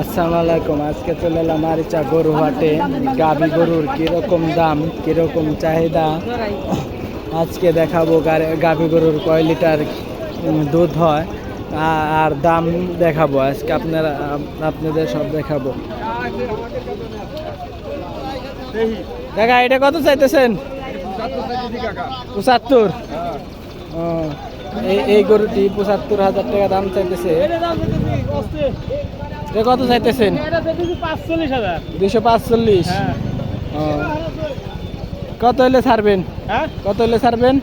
আসসালামু আলাইকুম আজকে চলে এলাম আরিচা গরু হাটে গাভী গরুর কীরকম দাম, কীরকম চাহিদা? আজকে দেখাবো গাভী গরুর কয় লিটার দুধ হয়। আর দাম দেখাবো। আজকে আপনারা আপনাদের সব দেখাবো। দেখা, এটা কত চাইতেছেন? পঁচাত্তর। এই গরুটি পঁচাত্তর হাজার টাকা দাম চাইতেছে। এটা কত চাইতেছেন? দুশো পাঁচচল্লিশ হ্যাঁ। কত হলে ছাড়বেন? হ্যাঁ? কত হলে ছাড়বেন?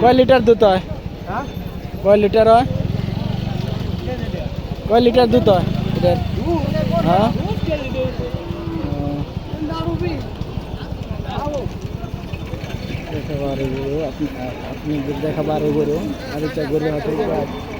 কয় লিটার দুধ হয়? হ্যাঁ? কয় লিটার হয়? কয় লিটার দুধ হয়? এটার হ্যাঁ? ও। দেখাবারও গরু আপনি- আপনাদের গরু আর একটা গরু। হাতের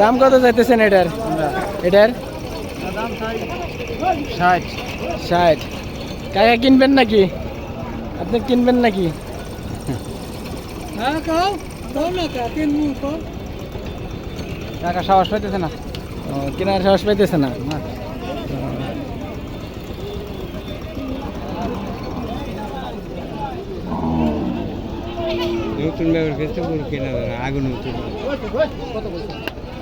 দাম কত চাইতেছেন এটার? এটার? ষাট। ষাট। কাকা কিনবেন নাকি? আপনি কিনবেন নাকি? হ্যাঁ টাকা সাহস পাইতেছে না। ও, কেনার সাহস পাইতেছে না? নতুন ব্যবহার করতে আগুন নতুন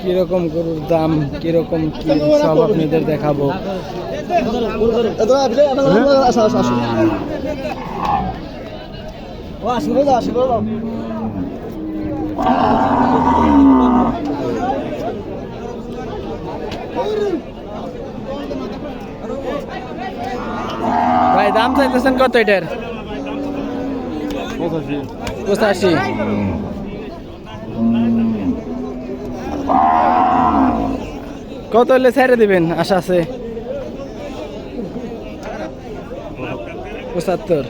কীরকম গরুর দাম কীরকম কি সব আপনাদের দেখাবো। ভাই দাম চাইতেছেন কত এটার? পঁচাশি। কত হলে ছেড়ে দিবেন? আশা আছে। পঁচাত্তর।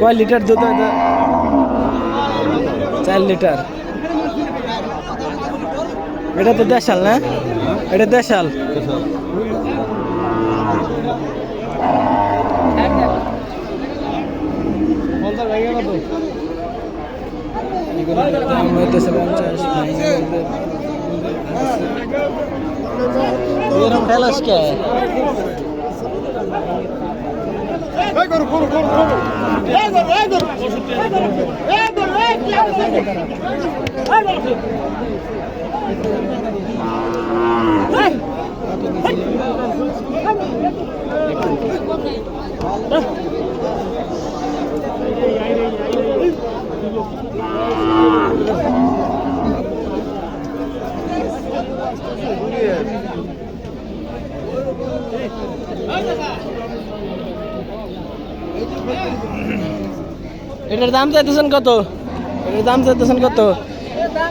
কয় লিটার দুধ চার লিটার। এটা তো দেশাল না? এটা দেশাল। এগুলোর দাম হইতেছে পঞ্চাশ এরকম ঠেলাস কে এটার দাম চাইতেছেন কত এটার দাম চাইতেছেন কত দাম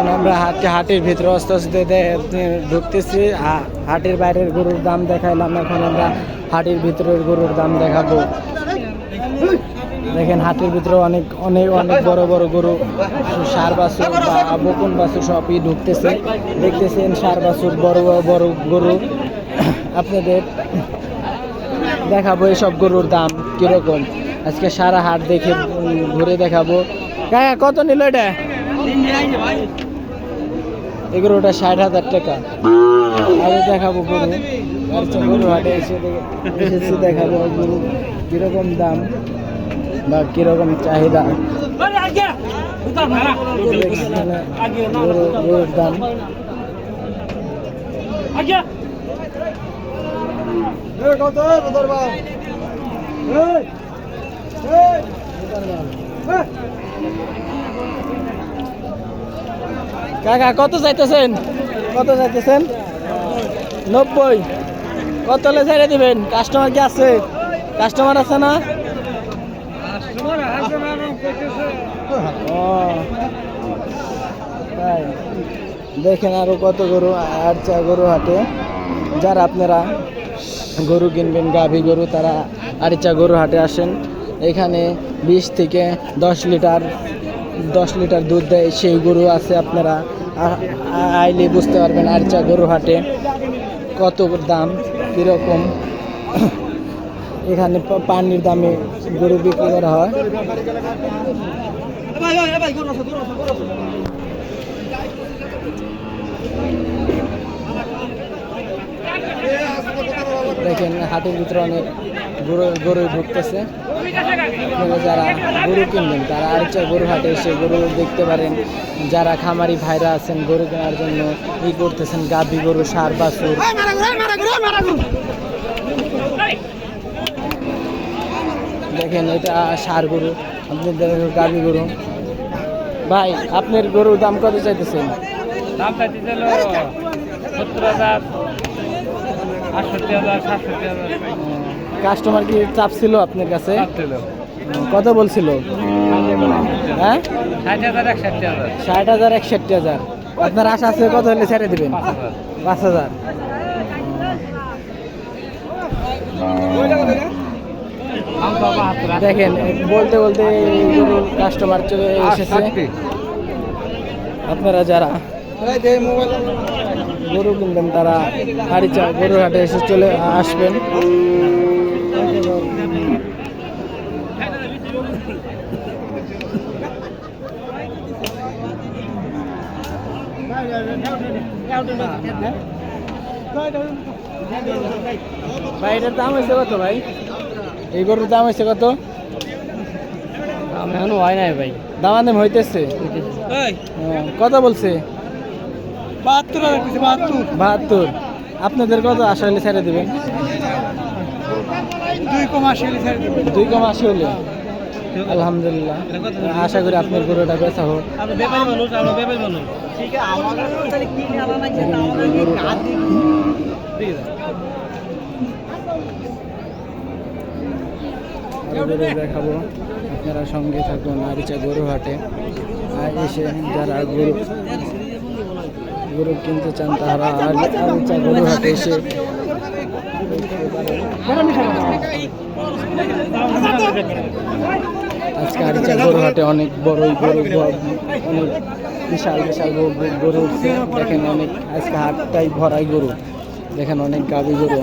এখন আমরা হাটে হাটের ভিতরে আস্তে আস্তে ঢুকতেছি। হাটের বাইরের গরুর দাম দেখাইলাম। এখন আমরা হাটের ভিতরের গরুর দাম দেখাবো। দেখেন, হাটের ভিতরে অনেক অনেক অনেক বড় বড় গরু। সার বাছুর বা বকুন বাছুর সবই ঢুকতেছে। দেখতেছেন, সার বড় বড় বড় গরু। আপনাদের দেখাবো এসব গরুর দাম কীরকম। আজকে সারা হাট দেখে ঘুরে দেখাবো। হ্যাঁ কত নিল এটা? এগুলোটা ষাট হাজার টাকা। আরও দেখাবো গরু গরু হাটে এসে দেখাবো গরু কীরকম দাম বা কীরকম চাহিদা। গরুর দাম কাকা কত চাইতেছেন? কত চাইতেছেন? নব্বই। কত হলে ছেড়ে দিবেন? কাস্টমার কি আছে? কাস্টমার আছে না? ও। তাই। দেখেন আরও কত গরু আর চা গরু হাটে। যারা আপনারা গরু কিনবেন গাভী গরু তারা আরিচা গরু হাটে আসেন। এখানে বিশ থেকে দশ লিটার দশ লিটার দুধ দেয়, সেই গরু আছে আপনারা। আইলে বুঝতে পারবেন আরিচা গরু হাটে কত দাম, কীরকম। এখানে পানির দামে গরু বিক্রি করা হয়। দেখেন হাটের ভিতরে অনেক গরু গরু ঢুকতেছে। আপনারা যারা গরু কিনবেন তারা আরেকটা গরু হাটে এসে গরু দেখতে পারেন। যারা খামারি ভাইরা আছেন গরু কেনার জন্য ই করতেছেন গাভী গরু সার বাছুর। দেখেন এটা সার গরু আপনাদের গাভী গরু। ভাই আপনার গরুর দাম কত চাইতেছেন? দাম চাইতেছিল সত্তর হাজার আটষট্টি হাজার সাতষট্টি হাজার। কাস্টমার কি চাপ ছিল আপনার কাছে? কত বলছিল? হ্যাঁ? ষাট হাজার একষট্টি হাজার। আপনার আশা আছে কত হলে ছেড়ে দিবেন? পাঁচ হাজার। দেখেন বলতে বলতে কাস্টমার চলে এসেছে। আপনারা যারা গরু কিনবেন তারা হাড়ি চা গরুর হাটে এসে চলে আসবেন। ভাই এটার দাম হয়েছে কত ভাই? এই গরুর দাম হয়েছে কত? দাম এখনও হয় নাই ভাই। দামাদাম হইতেছে। কত বলছে? বাহাত্তর আপনাদের কত আশা হলে ছেড়ে দেবেন? দুই কম আশি হলে ছেড়ে দেবো দুই কম আশি হলে। আলহামদুলিল্লাহ। আশা করি আপনার গরুটা বেচা হোক। আরও দেখাবো। আপনারা সঙ্গে থাকুন আরিচা গরু হাটে। আর এসে যারা গরু গরু কিনতে চান তারা আর- আরিচা গরু হাটে এসে আজকে আরিচা গরু হাটে অনেক বড়ই গরু, অনেক বিশাল বিশাল গরু গরু উঠছে। দেখেন অনেক, আজকে হাটটাই ভরাই গরু। দেখেন অনেক গাভী গরু।